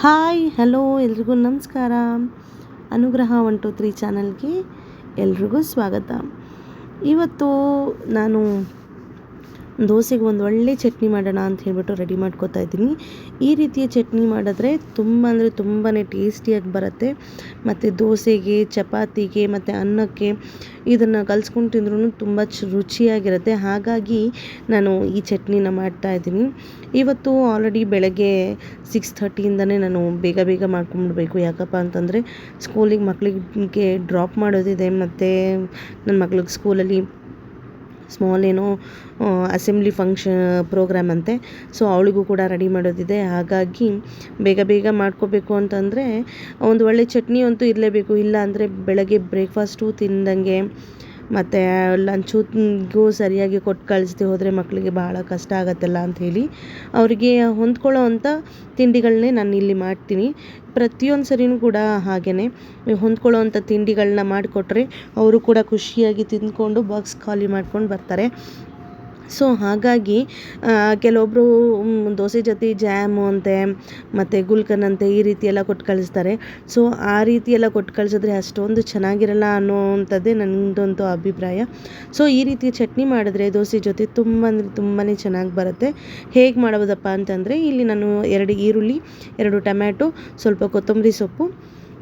Hi hello ಎಲ್ರಿಗೂ ನಮಸ್ಕಾರ. ಅನುಗ್ರಹ ಒನ್ ಟು ತ್ರೀ ಚಾನಲ್ಗೆ ಎಲ್ರಿಗೂ ಸ್ವಾಗತ. ಇವತ್ತು ನಾನು ದೋಸೆಗೆ ಒಂದು ಒಳ್ಳೆ ಚಟ್ನಿ ಮಾಡೋಣ ಅಂತ ಹೇಳ್ಬಿಟ್ಟು ರೆಡಿ ಮಾಡ್ಕೋತಾ ಇದ್ದೀನಿ. ಈ ರೀತಿಯ ಚಟ್ನಿ ಮಾಡಿದ್ರೆ ತುಂಬ ಅಂದರೆ ತುಂಬಾ ಟೇಸ್ಟಿಯಾಗಿ ಬರುತ್ತೆ. ಮತ್ತು ದೋಸೆಗೆ, ಚಪಾತಿಗೆ, ಮತ್ತು ಅನ್ನಕ್ಕೆ ಇದನ್ನು ಕಲ್ಸ್ಕೊಂಡು ತಿಂದ್ರೂ ತುಂಬ ರುಚಿಯಾಗಿರುತ್ತೆ. ಹಾಗಾಗಿ ನಾನು ಈ ಚಟ್ನಿನ ಮಾಡ್ತಾ ಇದ್ದೀನಿ. ಇವತ್ತು ಆಲ್ರೆಡಿ ಬೆಳಗ್ಗೆ ಸಿಕ್ಸ್ ಥರ್ಟಿಯಿಂದನೇ ನಾನು ಬೇಗ ಬೇಗ ಮಾಡ್ಕೊಂಡ್ಬಿಡ್ಬೇಕು ಯಾಕಪ್ಪ ಅಂತಂದರೆ ಸ್ಕೂಲಿಗೆ ಮಕ್ಕಳಿಗೆ ಡ್ರಾಪ್ ಮಾಡೋದಿದೆ. ಮತ್ತು ನನ್ನ ಮಕ್ಳಿಗೆ ಸ್ಕೂಲಲ್ಲಿ ಸ್ಮಾಲ್ ಏನೋ ಅಸೆಂಬ್ಲಿ ಫಂಕ್ಷನ್, ಪ್ರೋಗ್ರಾಮ್ ಅಂತೆ. ಸೊ, ಅವಳಿಗೂ ಕೂಡ ರೆಡಿ ಮಾಡೋದಿದೆ. ಹಾಗಾಗಿ ಬೇಗ ಬೇಗ ಮಾಡ್ಕೋಬೇಕು ಅಂತಂದರೆ, ಒಂದು ಒಳ್ಳೆ ಚಟ್ನಿ ಅಂತೂ ಇರಲೇಬೇಕು. ಇಲ್ಲ ಅಂದರೆ ಬೆಳಗ್ಗೆ ಬ್ರೇಕ್ಫಾಸ್ಟು ತಿಂದಂಗೆ ಮತ್ತು ಲಂಚುಗೂ ಸರಿಯಾಗಿ ಕೊಟ್ಟು ಕಳಿಸ್ದೆ ಹೋದರೆ ಮಕ್ಕಳಿಗೆ ಬಹಳ ಕಷ್ಟ ಆಗುತ್ತಲ್ಲ ಅಂಥೇಳಿ ಅವರಿಗೆ ಹೊಂದ್ಕೊಳ್ಳೋ ಅಂಥ ತಿಂಡಿಗಳನ್ನೇ ನಾನು ಇಲ್ಲಿ ಮಾಡ್ತೀನಿ. ಪ್ರತಿಯೊಂದು ಸರಿನೂ ಕೂಡ ಹಾಗೆಯೇ ಹೊಂದ್ಕೊಳ್ಳೋ ಅಂಥ ತಿಂಡಿಗಳನ್ನ ಮಾಡಿಕೊಟ್ರೆ ಅವರು ಕೂಡ ಖುಷಿಯಾಗಿ ತಿಂದ್ಕೊಂಡು ಬಾಕ್ಸ್ ಖಾಲಿ ಮಾಡ್ಕೊಂಡು ಬರ್ತಾರೆ. ಸೊ ಹಾಗಾಗಿ ಕೆಲವೊಬ್ಬರು ದೋಸೆ ಜೊತೆ ಜ್ಯಾಮು ಅಂತೆ, ಮತ್ತು ಗುಲ್ಕನ್ ಅಂತೆ ಈ ರೀತಿ ಎಲ್ಲ ಕೊಟ್ಟು ಕಳಿಸ್ತಾರೆ. ಸೊ ಆ ರೀತಿ ಎಲ್ಲ ಕೊಟ್ಟು ಕಳಿಸಿದ್ರೆ ಅಷ್ಟೊಂದು ಚೆನ್ನಾಗಿರಲ್ಲ ಅನ್ನೋವಂಥದ್ದೇ ನನ್ನದಂತೂ ಅಭಿಪ್ರಾಯ. ಸೊ ಈ ರೀತಿ ಚಟ್ನಿ ಮಾಡಿದ್ರೆ ದೋಸೆ ಜೊತೆ ತುಂಬ ಅಂದರೆ ತುಂಬಾ ಚೆನ್ನಾಗಿ ಬರುತ್ತೆ. ಹೇಗೆ ಮಾಡ್ಬೋದಪ್ಪ ಅಂತಂದರೆ, ಇಲ್ಲಿ ನಾನು ಎರಡು ಈರುಳ್ಳಿ, ಎರಡು ಟೊಮ್ಯಾಟೊ, ಸ್ವಲ್ಪ ಕೊತ್ತಂಬರಿ ಸೊಪ್ಪು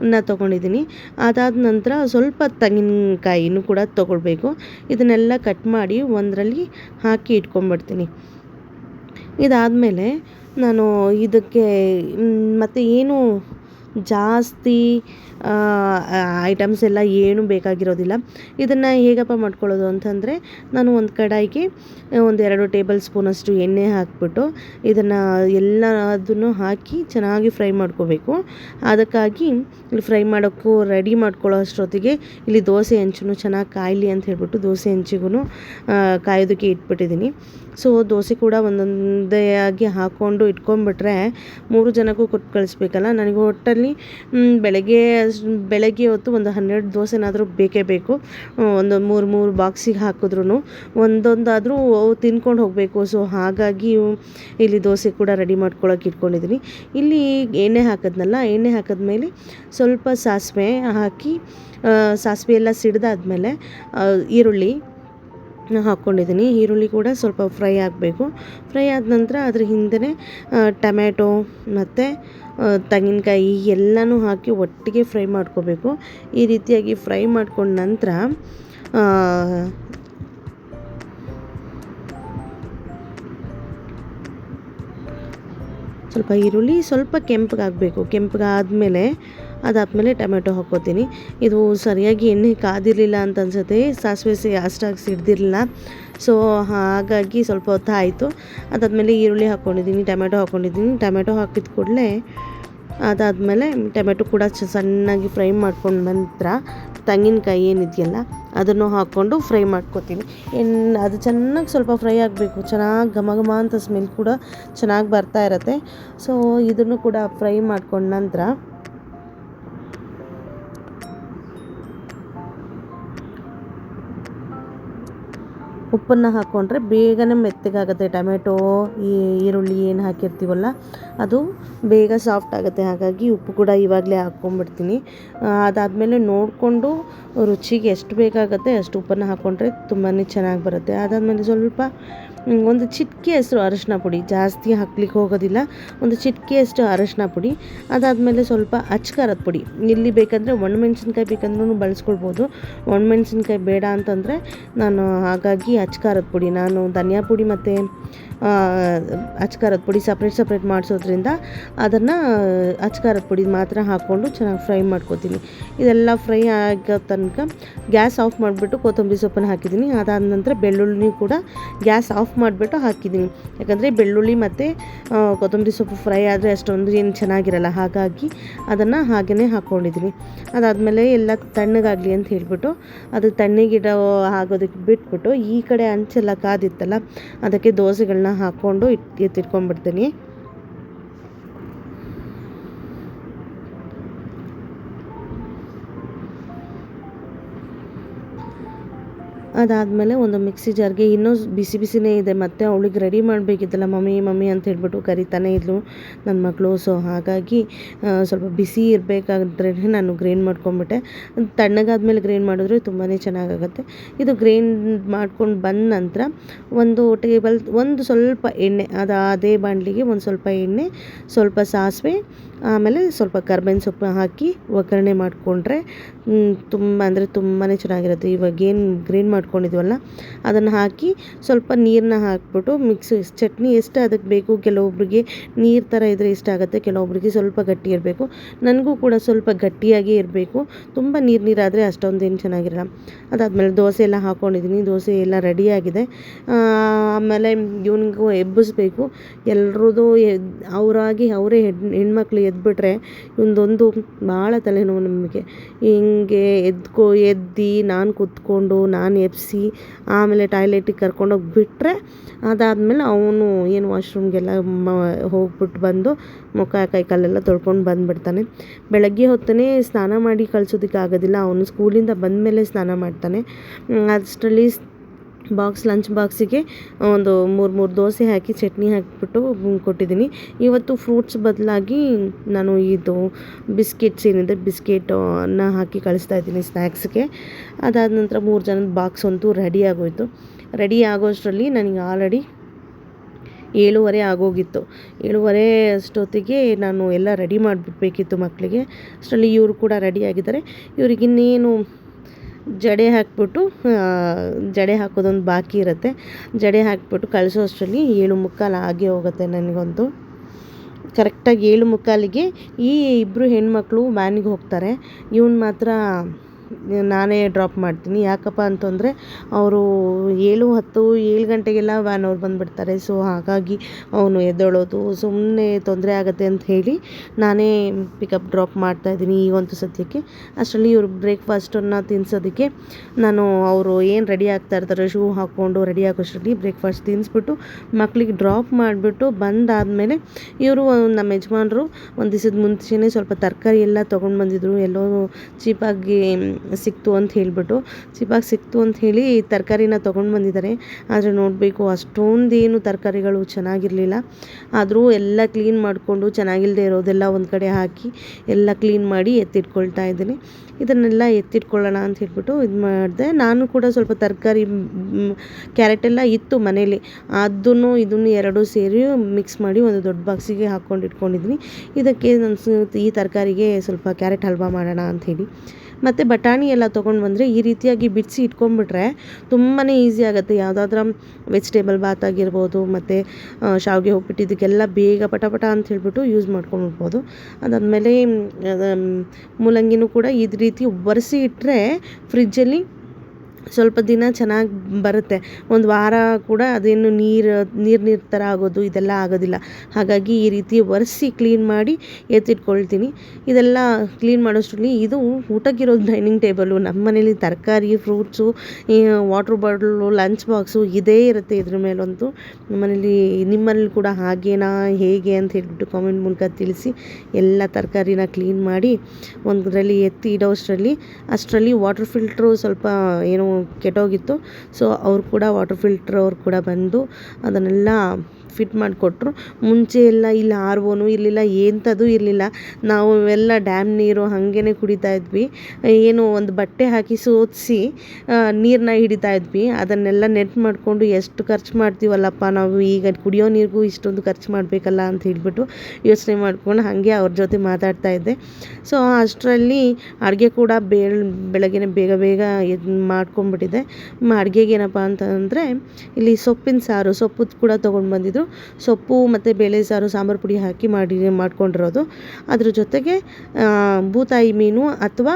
ನ ತೊಗೊಂಡಿದ್ದೀನಿ. ಅದಾದ ನಂತರ ಸ್ವಲ್ಪ ತೆಂಗಿನಕಾಯಿನೂ ಕೂಡ ತೊಗೊಳ್ಬೇಕು. ಇದನ್ನೆಲ್ಲ ಕಟ್ ಮಾಡಿ ಒಂದರಲ್ಲಿ ಹಾಕಿ ಇಟ್ಕೊಂಡ್ಬಿಡ್ತೀನಿ. ಇದಾದಮೇಲೆ ನಾನು ಇದಕ್ಕೆ ಮತ್ತು ಏನು ಜಾಸ್ತಿ ಐಟಮ್ಸ್ ಎಲ್ಲ ಏನು ಬೇಕಾಗಿರೋದಿಲ್ಲ. ಇದನ್ನು ಹೇಗಪ್ಪ ಮಾಡ್ಕೊಳ್ಳೋದು ಅಂತಂದರೆ, ನಾನು ಒಂದು ಕಡಾಯಿಗೆ ಒಂದೆರಡು ಟೇಬಲ್ ಸ್ಪೂನಷ್ಟು ಎಣ್ಣೆ ಹಾಕ್ಬಿಟ್ಟು ಇದನ್ನು ಎಲ್ಲದನ್ನು ಹಾಕಿ ಚೆನ್ನಾಗಿ ಫ್ರೈ ಮಾಡ್ಕೋಬೇಕು. ಅದಕ್ಕಾಗಿ ಇಲ್ಲಿ ಫ್ರೈ ಮಾಡೋಕ್ಕೂ ರೆಡಿ ಮಾಡ್ಕೊಳ್ಳೋ ಅಷ್ಟೊತ್ತಿಗೆ ಇಲ್ಲಿ ದೋಸೆ ಹೆಂಚು ಚೆನ್ನಾಗಿ ಕಾಯಲಿ ಅಂತ ಹೇಳ್ಬಿಟ್ಟು ದೋಸೆ ಹೆಂಚಿಗೂ ಕಾಯೋದಕ್ಕೆ ಇಟ್ಬಿಟ್ಟಿದ್ದೀನಿ. ಸೊ ದೋಸೆ ಕೂಡ ಒಂದೊಂದೇ ಆಗಿ ಹಾಕ್ಕೊಂಡು ಇಟ್ಕೊಂಡ್ಬಿಟ್ರೆ ಮೂರು ಜನಕ್ಕೂ ಕೊಟ್ಟು ಕಳಿಸ್ಬೇಕಲ್ಲ, ನನಗೆ ಒಟ್ಟಲ್ಲಿ ಬೆಳಗ್ಗೆ ಬೆಳಗ್ಗೆ ಹೊತ್ತು ಒಂದು ಹನ್ನೆರಡು ದೋಸೆನಾದರೂ ಬೇಕೇ ಬೇಕು. ಒಂದು ಮೂರು ಮೂರು ಬಾಕ್ಸಿಗೆ ಹಾಕಿದ್ರೂ ಒಂದೊಂದಾದರೂ ತಿನ್ಕೊಂಡು ಹೋಗಬೇಕು. ಸೊ ಹಾಗಾಗಿ ಇಲ್ಲಿ ದೋಸೆ ಕೂಡ ರೆಡಿ ಮಾಡ್ಕೊಳ್ಳೋಕೆ ಇಟ್ಕೊಂಡಿದ್ದೀನಿ ಇಲ್ಲಿ ಎಣ್ಣೆ ಹಾಕಿದ್ನಲ್ಲ, ಎಣ್ಣೆ ಹಾಕಿದ್ಮೇಲೆ ಸ್ವಲ್ಪ ಸಾಸಿವೆ ಹಾಕಿ ಸಾಸಿವೆ ಎಲ್ಲ ಸಿಡ್ದಾದ್ಮೇಲೆ ಈರುಳ್ಳಿ ಹಾಕ್ಕೊಂಡಿದ್ದೀನಿ. ಈರುಳ್ಳಿ ಕೂಡ ಸ್ವಲ್ಪ ಫ್ರೈ ಆಗಬೇಕು. ಫ್ರೈ ಆದ ನಂತರ ಅದ್ರ ಹಿಂದೆ ಟೊಮ್ಯಾಟೊ ಮತ್ತು ತೆಂಗಿನಕಾಯಿ ಎಲ್ಲನೂ ಹಾಕಿ ಒಟ್ಟಿಗೆ ಫ್ರೈ ಮಾಡ್ಕೋಬೇಕು. ಈ ರೀತಿಯಾಗಿ ಫ್ರೈ ಮಾಡ್ಕೊಂಡ ನಂತರ ಸ್ವಲ್ಪ ಈರುಳ್ಳಿ ಸ್ವಲ್ಪ ಕೆಂಪಗಾಗಬೇಕು. ಕೆಂಪಗಾದಮೇಲೆ ಅದಾದಮೇಲೆ ಟೊಮೆಟೊ ಹಾಕ್ಕೋತೀನಿ. ಇದು ಸರಿಯಾಗಿ ಎಣ್ಣೆ ಕಾದಿರಲಿಲ್ಲ ಅಂತ ಅನ್ಸುತ್ತೆ. ಸಾಸಿವೆ ಸಿ ಅಷ್ಟಾಗಿ ಸಿಡ್ದಿರಲಿಲ್ಲ. ಸೊ ಹಾಗಾಗಿ ಸ್ವಲ್ಪ ಹೊತ್ತು ಆಯಿತು ಅದಾದಮೇಲೆ ಈರುಳ್ಳಿ ಹಾಕ್ಕೊಂಡಿದ್ದೀನಿ, ಟೊಮೆಟೊ ಹಾಕ್ಕೊಂಡಿದ್ದೀನಿ. ಟೊಮೆಟೊ ಹಾಕಿದ ಕೂಡಲೇ ಅದಾದಮೇಲೆ ಟೊಮೆಟೊ ಕೂಡ ಸಣ್ಣಾಗಿ ಫ್ರೈ ಮಾಡ್ಕೊಂಡು ನಂತರ ತೆಂಗಿನಕಾಯಿ ಏನಿದೆಯಲ್ಲ, ಅದನ್ನು ಹಾಕ್ಕೊಂಡು ಫ್ರೈ ಮಾಡ್ಕೊತೀನಿ. ಏನು ಅದು ಚೆನ್ನಾಗಿ ಸ್ವಲ್ಪ ಫ್ರೈ ಆಗಬೇಕು. ಚೆನ್ನಾಗಿ ಘಮ ಘಮ ಅಂತ ಸ್ಮೆಲ್ ಕೂಡ ಚೆನ್ನಾಗಿ ಬರ್ತಾ ಇರತ್ತೆ. ಸೊ ಇದನ್ನು ಕೂಡ ಫ್ರೈ ಮಾಡ್ಕೊಂಡ ನಂತರ ಉಪ್ಪನ್ನು ಹಾಕ್ಕೊಂಡ್ರೆ ಬೇಗನೆ ಮೆತ್ತಗಾಗುತ್ತೆ. ಟೊಮೆಟೊ, ಈ ಈರುಳ್ಳಿ ಏನು ಹಾಕಿರ್ತೀವಲ್ಲ, ಅದು ಬೇಗ ಸಾಫ್ಟ್ ಆಗುತ್ತೆ. ಹಾಗಾಗಿ ಉಪ್ಪು ಕೂಡ ಇವಾಗಲೇ ಹಾಕ್ಕೊಂಬಿಡ್ತೀನಿ ಅದಾದಮೇಲೆ ನೋಡಿಕೊಂಡು ರುಚಿಗೆ ಎಷ್ಟು ಬೇಕಾಗುತ್ತೆ ಅಷ್ಟು ಉಪ್ಪನ್ನು ಹಾಕ್ಕೊಂಡ್ರೆ ತುಂಬಾ ಚೆನ್ನಾಗಿ ಬರುತ್ತೆ. ಅದಾದಮೇಲೆ ಸ್ವಲ್ಪ ಒಂದು ಚಿಟಿಕೆ ಹೆಸರು ಅರಶಿನ ಪುಡಿ. ಜಾಸ್ತಿ ಹಾಕ್ಲಿಕ್ಕೆ ಹೋಗೋದಿಲ್ಲ. ಒಂದು ಚಿಟಿಕೆಯಷ್ಟು ಅರಶಿನ ಪುಡಿ. ಅದಾದಮೇಲೆ ಸ್ವಲ್ಪ ಅಚ್ಕಾರದ ಪುಡಿ. ಇಲ್ಲಿ ಬೇಕಂದರೆ ಒಣಮೆಣ್ಸಿನ್ಕಾಯಿ ಬೇಕಂದ್ರೂ ಬಳಸ್ಕೊಳ್ಬೋದು. ಒಣಮೆಣ್ಸಿನ್ಕಾಯಿ ಬೇಡ ಅಂತಂದರೆ ನಾನು ಹಾಗಾಗಿ ಅಚ್ಕಾರದ ಪುಡಿ. ನಾನು ಧನಿಯಾ ಪುಡಿ ಮತ್ತು ಅಚ್ಕಾರದ ಪುಡಿ ಸಪ್ರೇಟ್ ಸಪ್ರೇಟ್ ಮಾಡಿಸೋದ್ರಿಂದ ಅದನ್ನು ಅಚ್ಕಾರದ ಪುಡಿ ಮಾತ್ರ ಹಾಕ್ಕೊಂಡು ಚೆನ್ನಾಗಿ ಫ್ರೈ ಮಾಡ್ಕೊತೀನಿ. ಇದೆಲ್ಲ ಫ್ರೈ ಆಗೋ ತನಕ ಗ್ಯಾಸ್ ಆಫ್ ಮಾಡಿಬಿಟ್ಟು ಕೊತ್ತಂಬರಿ ಸೊಪ್ಪನ್ನು ಹಾಕಿದ್ದೀನಿ. ಅದಾದ ನಂತರ ಬೆಳ್ಳುಳ್ಳಿ ಕೂಡ ಗ್ಯಾಸ್ ಆಫ್ ಮಾಡಿಬಿಟ್ಟು ಹಾಕಿದ್ದೀನಿ. ಯಾಕಂದರೆ ಬೆಳ್ಳುಳ್ಳಿ ಮತ್ತು ಕೊತ್ತಂಬರಿ ಸೊಪ್ಪು ಫ್ರೈ ಆದರೆ ಅಷ್ಟೊಂದು ಏನು ಚೆನ್ನಾಗಿರಲ್ಲ. ಹಾಗಾಗಿ ಅದನ್ನು ಹಾಗೆಯೇ ಹಾಕ್ಕೊಂಡಿದ್ದೀನಿ ಅದಾದಮೇಲೆ ಎಲ್ಲ ತಣ್ಣಗಾಗಲಿ ಅಂತ ಹೇಳಿಬಿಟ್ಟು ಅದು ತಣ್ಣಗಿಡೋ ಆಗೋದಕ್ಕೆ ಬಿಟ್ಬಿಟ್ಟು ಈ ಕಡೆ ಅಂಚೆಲ್ಲ ಕಾದಿತ್ತಲ್ಲ, ಅದಕ್ಕೆ ದೋಸೆಗಳನ್ನ ಹಾಕ್ಕೊಂಡು ಇಟ್, ಎತ್ತಿಟ್ಕೊಂಡ್ಬಿಡ್ತೀನಿ. ಅದಾದಮೇಲೆ ಒಂದು ಮಿಕ್ಸಿ ಜಾರ್ಗೆ ಇನ್ನೂ ಬಿಸಿ ಬಿಸಿನೇ ಇದೆ, ಮತ್ತು ಅವಳಿಗೆ ರೆಡಿ ಮಾಡಬೇಕಿತ್ತಲ್ಲ, ಮಮ್ಮಿ ಮಮ್ಮಿ ಅಂತ ಹೇಳ್ಬಿಟ್ಟು ಕರಿತಾನೆ ಇದ್ಲು ನನ್ನ ಮಗಳು. ಸೊ ಹಾಗಾಗಿ ಸ್ವಲ್ಪ ಬಿಸಿ ಇರಬೇಕಾದ್ರೆ ನಾನು ಗ್ರೈಂಡ್ ಮಾಡ್ಕೊಂಬಿಟ್ಟೆ. ತಣ್ಣಗಾದ್ಮೇಲೆ ಗ್ರೈಂಡ್ ಮಾಡಿದ್ರೆ ತುಂಬಾ ಚೆನ್ನಾಗಾಗುತ್ತೆ. ಇದು ಗ್ರೈಂಡ್ ಮಾಡ್ಕೊಂಡು ಬಂದ ನಂತರ ಒಂದು ಟೇಬಲ್, ಒಂದು ಸ್ವಲ್ಪ ಎಣ್ಣೆ, ಅದು ಅದೇ ಬಾಣಲಿಗೆ ಒಂದು ಸ್ವಲ್ಪ ಎಣ್ಣೆ, ಸ್ವಲ್ಪ ಸಾಸಿವೆ, ಆಮೇಲೆ ಸ್ವಲ್ಪ ಕರ್ಬೇವಿನ ಸೊಪ್ಪು ಹಾಕಿ ಒಗ್ಗರಣೆ ಮಾಡಿಕೊಂಡ್ರೆ ತುಂಬ, ಅಂದರೆ ತುಂಬಾ ಚೆನ್ನಾಗಿರುತ್ತೆ. ಇವಾಗ ಏನು ಗ್ರೈಂಡ್ ಮಾಡ್ಕೊಂಡಿದ್ವಲ್ಲ ಅದನ್ನು ಹಾಕಿ ಸ್ವಲ್ಪ ನೀರನ್ನ ಹಾಕ್ಬಿಟ್ಟು ಮಿಕ್ಸ್ ಚಟ್ನಿ ಎಷ್ಟು ಅದಕ್ಕೆ ಬೇಕು, ಕೆಲವೊಬ್ರಿಗೆ ನೀರು ಥರ ಇದ್ದರೆ ಇಷ್ಟ ಆಗುತ್ತೆ, ಕೆಲವೊಬ್ರಿಗೆ ಸ್ವಲ್ಪ ಗಟ್ಟಿ ಇರಬೇಕು. ನನಗೂ ಕೂಡ ಸ್ವಲ್ಪ ಗಟ್ಟಿಯಾಗೇ ಇರಬೇಕು. ತುಂಬ ನೀರು ನೀರಾದರೆ ಅಷ್ಟೊಂದೇನು ಚೆನ್ನಾಗಿರಲ್ಲ. ಅದಾದಮೇಲೆ ದೋಸೆ ಎಲ್ಲ ಹಾಕ್ಕೊಂಡಿದ್ದೀನಿ ದೋಸೆ ಎಲ್ಲ ರೆಡಿಯಾಗಿದೆ ಆಮೇಲೆ ಇವನಿಗೂ ಎಬ್ಬಿಸ್ಬೇಕು. ಎಲ್ರದ್ದು ಅವರಾಗಿ ಅವರೇ ಹೆಡ್ ಹೆಣ್ಮಕ್ಳು ಎದ್ಬಿಟ್ರೆ ಇವನದೊಂದು ಭಾಳ ತಲೆನೋವು ನಮಗೆ. ಹಿಂಗೆ ಎದ್ಕೊ, ಎದ್ದು ನಾನು ಕೂತ್ಕೊಂಡು ನಾನು ಎಬ್ಬಿಸಿ ಆಮೇಲೆ ಟಾಯ್ಲೆಟಿಗೆ ಕರ್ಕೊಂಡೋಗಿ ಬಿಟ್ಟರೆ ಅದಾದಮೇಲೆ ಅವನು ಏನು ವಾಶ್ರೂಮ್ಗೆಲ್ಲ ಹೋಗ್ಬಿಟ್ಟು ಬಂದು ಮುಖ, ಕೈ, ಕಾಲೆಲ್ಲ ತೊಳ್ಕೊಂಡು ಬಂದುಬಿಡ್ತಾನೆ. ಬೆಳಗ್ಗೆ ಹೊತ್ತನೇ ಸ್ನಾನ ಮಾಡಿ ಕಳ್ಸೋದಕ್ಕೆ ಆಗೋದಿಲ್ಲ ಅವನು ಸ್ಕೂಲಿಂದ ಬಂದಮೇಲೆ ಸ್ನಾನ ಮಾಡ್ತಾನೆ. ಅಷ್ಟರಲ್ಲಿ ಬಾಕ್ಸ್, ಲಂಚ್ ಬಾಕ್ಸಿಗೆ ಒಂದು ಮೂರು ಮೂರು ದೋಸೆ ಹಾಕಿ, ಚಟ್ನಿ ಹಾಕಿಬಿಟ್ಟು ಕೊಟ್ಟಿದ್ದೀನಿ. ಇವತ್ತು ಫ್ರೂಟ್ಸ್ ಬದಲಾಗಿ ನಾನು ಇದು ಬಿಸ್ಕೆಟ್ಸ್ ಏನಿದೆ ಬಿಸ್ಕೆಟನ್ನ ಹಾಕಿ ಕಳಿಸ್ತಾ ಇದ್ದೀನಿ ಸ್ನ್ಯಾಕ್ಸ್ಗೆ ಅದಾದ ನಂತರ ಮೂರು ಜನದ ಬಾಕ್ಸ್ ಅಂತೂ ರೆಡಿ ಆಗೋಯಿತು. ರೆಡಿ ಆಗೋಷ್ಟರಲ್ಲಿ ನನಗೆ ಆಲ್ರೆಡಿ ಏಳುವರೆ ಆಗೋಗಿತ್ತು. ಏಳುವರೆ ಅಷ್ಟೊತ್ತಿಗೆ ನಾನು ಎಲ್ಲ ರೆಡಿ ಮಾಡಿಬಿಡ್ಬೇಕಿತ್ತು ಮಕ್ಕಳಿಗೆ. ಅಷ್ಟರಲ್ಲಿ ಇವರು ಕೂಡ ರೆಡಿ ಆಗಿದ್ದಾರೆ. ಇವ್ರಿಗಿನ್ನೇನು ಜಡೆ ಹಾಕ್ಬಿಟ್ಟು ಜಡೆ ಹಾಕೋದೊಂದು ಬಾಕಿ ಇರುತ್ತೆ. ಜಡೆ ಹಾಕ್ಬಿಟ್ಟು ಕಳಿಸೋ ಅಷ್ಟರಲ್ಲಿ ಏಳು ಮುಕ್ಕಾಲು ಆಗೇ ಹೋಗುತ್ತೆ ನನಗಂತೂ ಕರೆಕ್ಟಾಗಿ ಏಳು ಮುಕ್ಕಾಲಿಗೆ ಈ ಇಬ್ಬರು ಹೆಣ್ಮಕ್ಳು ವ್ಯಾನಿಗೆ ಹೋಗ್ತಾರೆ. ಇವ್ನು ಮಾತ್ರ ನಾನೇ ಡ್ರಾಪ್ ಮಾಡ್ತೀನಿ. ಯಾಕಪ್ಪ ಅಂತಂದರೆ ಅವರು ಏಳು ಹತ್ತು, ಏಳು ಗಂಟೆಗೆಲ್ಲ ವ್ಯಾನ್ ಅವ್ರು ಬಂದುಬಿಡ್ತಾರೆ. ಸೊ ಹಾಗಾಗಿ ಅವನು ಎದ್ದೇಳೋದು. ಸುಮ್ಮನೆ ತೊಂದರೆ ಆಗುತ್ತೆ ಅಂತ ಹೇಳಿ ನಾನೇ ಪಿಕಪ್ ಡ್ರಾಪ್ ಮಾಡ್ತಾಯಿದ್ದೀನಿ ಈ ಒಂದು ಸದ್ಯಕ್ಕೆ. ಅಷ್ಟರಲ್ಲಿ ಇವರು ಬ್ರೇಕ್ಫಾಸ್ಟನ್ನು ತಿನ್ಸೋದಕ್ಕೆ ನಾನು ಅವರು ಏನು ರೆಡಿ ಆಗ್ತಾ ಇರ್ತಾರೆ ಶೂ ಹಾಕ್ಕೊಂಡು ರೆಡಿ ಆಗೋಷ್ಟರಲ್ಲಿ ಬ್ರೇಕ್ಫಾಸ್ಟ್ ತಿನ್ನಿಸ್ಬಿಟ್ಟು ಮಕ್ಕಳಿಗೆ ಡ್ರಾಪ್ ಮಾಡಿಬಿಟ್ಟು ಬಂದಾದಮೇಲೆ ಇವರು ನಮ್ಮ ಯಜಮಾನರು ಒಂದು ದಿವಸದ ಮುಂಚೆನೇ ಸ್ವಲ್ಪ ತರಕಾರಿ ಎಲ್ಲ ತೊಗೊಂಡು ಬಂದಿದ್ದರು ಎಲ್ಲೋ ಚೀಪಾಗಿ ಸಿಕ್ತು ಅಂತ ಹೇಳಿಬಿಟ್ಟು ಚೀಪಾಗಿ ಸಿಕ್ತು ಅಂತ ಹೇಳಿ ತರಕಾರಿನ ತೊಗೊಂಡು ಬಂದಿದ್ದಾರೆ. ಆದರೆ ನೋಡಬೇಕು, ಅಷ್ಟೊಂದೇನು ತರಕಾರಿಗಳು ಚೆನ್ನಾಗಿರಲಿಲ್ಲ. ಆದರೂ ಎಲ್ಲ ಕ್ಲೀನ್ ಮಾಡಿಕೊಂಡು ಚೆನ್ನಾಗಿಲ್ಲದೆ ಇರೋದೆಲ್ಲ ಒಂದು ಕಡೆ ಹಾಕಿ ಎಲ್ಲ ಕ್ಲೀನ್ ಮಾಡಿ ಎತ್ತಿಟ್ಕೊಳ್ತಾ ಇದ್ದೀನಿ. ಇದನ್ನೆಲ್ಲ ಎತ್ತಿಟ್ಕೊಳ್ಳೋಣ ಅಂತ ಹೇಳ್ಬಿಟ್ಟು ಇದು ಮಾಡಿದೆ. ನಾನು ಕೂಡ ಸ್ವಲ್ಪ ತರಕಾರಿ ಕ್ಯಾರೆಟ್ ಎಲ್ಲ ಇತ್ತು ಮನೇಲಿ. ಅದನ್ನು, ಇದನ್ನು ಎರಡೂ ಸೇರಿ ಮಿಕ್ಸ್ ಮಾಡಿ ಒಂದು ದೊಡ್ಡ ಬಾಕ್ಸಿಗೆ ಹಾಕ್ಕೊಂಡು ಇಟ್ಕೊಂಡಿದ್ದೀನಿ. ಇದಕ್ಕೆ ನನ್ನ ಈ ತರಕಾರಿಗೆ ಸ್ವಲ್ಪ ಕ್ಯಾರೆಟ್ ಹಲ್ವಾ ಮಾಡೋಣ ಅಂಥೇಳಿ ಮತ್ತು ಬಟಾಣಿ ಎಲ್ಲ ತೊಗೊಂಡು ಬಂದರೆ ಈ ರೀತಿಯಾಗಿ ಬಿಡಿಸಿ ಇಟ್ಕೊಂಡ್ಬಿಟ್ರೆ ತುಂಬಾ ಈಸಿ ಆಗುತ್ತೆ. ಯಾವುದಾದ್ರೂ ವೆಜಿಟೇಬಲ್ ಬಾತ್ ಆಗಿರ್ಬೋದು, ಮತ್ತು ಶಾವಿಗೆ ಇದಕ್ಕೆಲ್ಲ ಬೇಗ ಪಟ ಪಟ ಅಂತ ಹೇಳ್ಬಿಟ್ಟು ಯೂಸ್ ಮಾಡ್ಕೊಂಡ್ಬಿಡ್ಬೋದು. ಅದಾದಮೇಲೆ ಮೂಲಂಗಿನೂ ಕೂಡ ಇದು ರೀತಿ ಒರೆಸಿ ಇಟ್ಟರೆ ಫ್ರಿಜ್ಜಲ್ಲಿ ಸ್ವಲ್ಪ ದಿನ ಚೆನ್ನಾಗಿ ಬರುತ್ತೆ. ಒಂದು ವಾರ ಕೂಡ ಅದೇನು ನೀರು ನೀರು ನೀರು ಥರ ಆಗೋದು ಇದೆಲ್ಲ ಆಗೋದಿಲ್ಲ. ಹಾಗಾಗಿ ಈ ರೀತಿ ಒರೆಸಿ ಕ್ಲೀನ್ ಮಾಡಿ ಎತ್ತಿಟ್ಕೊಳ್ತೀನಿ. ಇದೆಲ್ಲ ಕ್ಲೀನ್ ಮಾಡೋಷ್ಟರಲ್ಲಿ ಇದು ಊಟಕ್ಕಿರೋ ಡೈನಿಂಗ್ ಟೇಬಲು ನಮ್ಮ ಮನೇಲಿ ತರಕಾರಿ fruits water bottle lunch box ಇದೇ ಇರುತ್ತೆ ಇದ್ರ ಮೇಲಂತೂ ನಮ್ಮ ಮನೇಲಿ, ನಿಮ್ಮಲ್ಲಿ ಕೂಡ ಹಾಗೇನಾ, ಹೇಗೆ ಅಂತ ಹೇಳಿಬಿಟ್ಟು ಕಾಮೆಂಟ್ ಮೂಲಕ ತಿಳಿಸಿ ಎಲ್ಲ ತರಕಾರಿನ ಕ್ಲೀನ್ ಮಾಡಿ ಒಂದರಲ್ಲಿ ಎತ್ತಿ ಇಡೋಷ್ಟರಲ್ಲಿ, ಅಷ್ಟರಲ್ಲಿ ವಾಟರ್ ಫಿಲ್ಟ್ರು ಸ್ವಲ್ಪ ಏನೋ ಕೆಟ್ಟೋಗಿತ್ತು. ಸೊ ಅವ್ರು ಕೂಡ ವಾಟರ್ ಫಿಲ್ಟ್ರ್ ಅವ್ರು ಕೂಡ ಬಂದು ಅದನ್ನೆಲ್ಲ ಫಿಟ್ ಮಾಡಿಕೊಟ್ರು. ಮುಂಚೆ ಎಲ್ಲ ಇಲ್ಲಿ ಆರ್ ಓನು ಇರಲಿಲ್ಲ ಎಂಥದ್ದು ಇರಲಿಲ್ಲ. ನಾವು ಎಲ್ಲ ಡ್ಯಾಮ್ ನೀರು ಹಾಗೇ ಕುಡಿತಾ ಇದ್ವಿ. ಏನು ಒಂದು ಬಟ್ಟೆ ಹಾಕಿ ಸೋತಿಸಿ ನೀರನ್ನ ಹಿಡಿತಾ ಇದ್ವಿ. ಅದನ್ನೆಲ್ಲ ನೆಟ್ ಮಾಡಿಕೊಂಡು ಎಷ್ಟು ಖರ್ಚು ಮಾಡ್ತೀವಲ್ಲಪ್ಪ ನಾವು? ಈಗ ಕುಡಿಯೋ ನೀರಿಗೂ ಇಷ್ಟೊಂದು ಖರ್ಚು ಮಾಡಬೇಕಲ್ಲ ಅಂತ ಹೇಳಿಬಿಟ್ಟು ಯೋಚನೆ ಮಾಡ್ಕೊಂಡು ಹಾಗೆ ಅವ್ರ ಜೊತೆ ಮಾತಾಡ್ತಾ ಇದ್ದೆ. ಸೊ ಅಷ್ಟರಲ್ಲಿ ಅಡುಗೆ ಕೂಡ ಬೇಳೆ ಬೆಳಗ್ಗೆ ಬೇಗ ಬೇಗ ಎದ್ದು ಮಾಡ್ಕೊಂಬಿಟ್ಟಿದ್ದೆ ಅಡುಗೆಗೆ ಏನಪ್ಪ ಅಂತಂದರೆ ಇಲ್ಲಿ ಸೊಪ್ಪಿನ ಸಾರು, ಸೊಪ್ಪು ಕೂಡ ತೊಗೊಂಡು ಬಂದಿದ್ದರು ಸೊಪ್ಪು ಮತ್ತು ಬೇಳೆ ಸಾರು, ಸಾಂಬಾರು ಪುಡಿ ಹಾಕಿ ಮಾಡಿ, ಮಾಡ್ಕೊಂಡಿರೋದು. ಅದ್ರ ಜೊತೆಗೆ ಬೂತಾಯಿ ಮೀನು ಅಥವಾ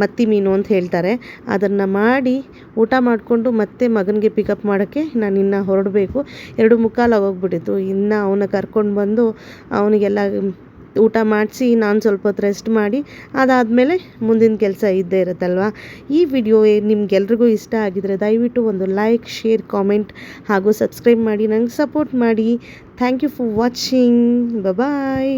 ಮತ್ತಿ ಮೀನು ಅಂತ ಹೇಳ್ತಾರೆ. ಅದನ್ನು ಮಾಡಿ ಊಟ ಮಾಡಿಕೊಂಡು ಮತ್ತೆ ಮಗನಿಗೆ ಪಿಕಪ್ ಮಾಡೋಕ್ಕೆ ನಾನು ಇನ್ನು ಹೊರಡಬೇಕು. ಎರಡು ಮುಕ್ಕಾಲು ಆಗೋಗ್ಬಿಟ್ಟಿತ್ತು. ಇನ್ನು ಅವನ್ನ ಕರ್ಕೊಂಡು ಬಂದು ಅವನಿಗೆಲ್ಲ ಊಟ ಮಾಡಿಸಿ ನಾನು ಸ್ವಲ್ಪ ಹೊತ್ತು ರೆಸ್ಟ್ ಮಾಡಿ, ಅದಾದಮೇಲೆ ಮುಂದಿನ ಕೆಲಸ ಇದ್ದೇ ಇರುತ್ತಲ್ವಾ? ಈ ವಿಡಿಯೋ ನಿಮ್ಗೆಲ್ರಿಗೂ ಇಷ್ಟ ಆಗಿದರೆ ದಯವಿಟ್ಟು ಒಂದು ಲೈಕ್ ಶೇರ್ ಕಾಮೆಂಟ್ ಹಾಗೂ ಸಬ್ಸ್ಕ್ರೈಬ್ ಮಾಡಿ, ನಂಗೆ ಸಪೋರ್ಟ್ ಮಾಡಿ. Thank you for watching bye